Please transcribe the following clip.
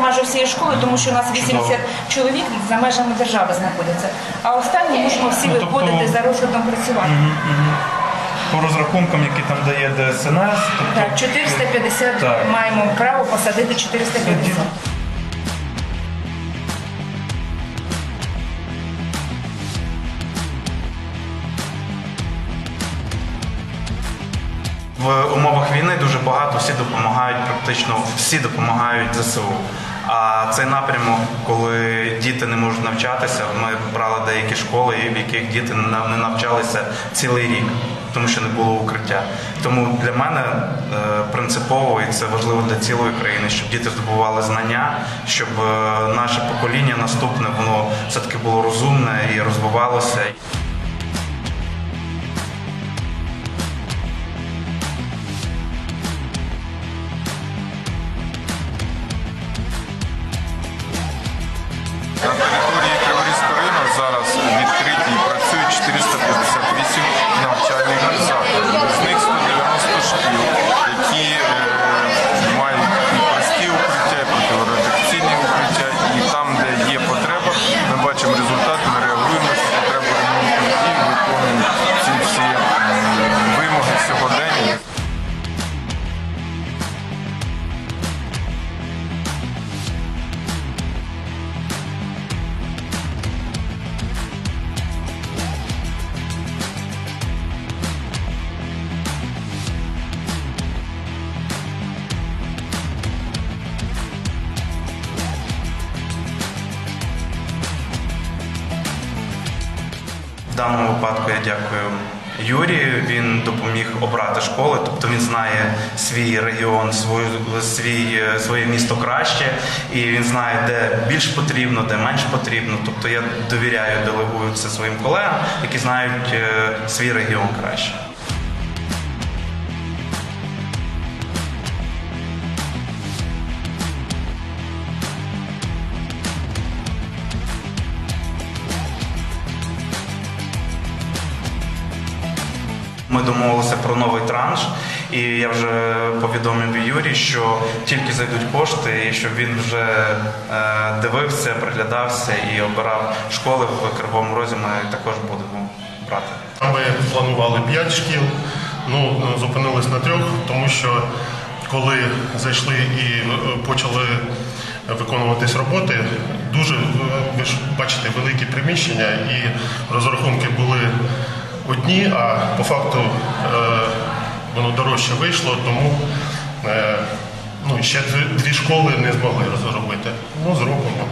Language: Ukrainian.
майже всієї школи, тому що у нас 80 чоловік за межами держави знаходяться. А останні можемо всі Ну, тобто- виходити за розкладом працювати. По розрахункам, які там дає ДСНС, тобто Так, 450 Так. маємо право посадити 450. В умовах війни дуже багато всі допомагають, практично всі допомагають ЗСУ. А цей напрямок, коли діти не можуть навчатися, ми брали деякі школи, в яких діти не навчалися цілий рік, тому що не було укриття. Тому для мене е, принципово і це важливо для цілої країни, щоб діти здобували знання, щоб е, наше покоління наступне воно все таки було розумне і розвивалося. Даному випадку я дякую Юрію. Він допоміг обрати школи, тобто він знає свій регіон, свою свій е, своє місто краще, і він знає, де більш потрібно, де менш потрібно. Тобто я довіряю, делегую це своїм колегам, які знають е, свій регіон краще. Ми домовилися про новий транш, і я вже повідомив Юрі, що тільки зайдуть кошти, і щоб він вже е, дивився, приглядався і обирав школи в Кривому Розі. Ми також будемо брати. Ми планували 5 шкіл, ну зупинились на трьох, тому що коли зайшли і е, почали виконуватись роботи, дуже ви ж бачите великі приміщення і розрахунки були одні, а по факту е, воно дорожче вийшло, тому е, ну, ще дві школи не змогли розробити. Ну, зробимо.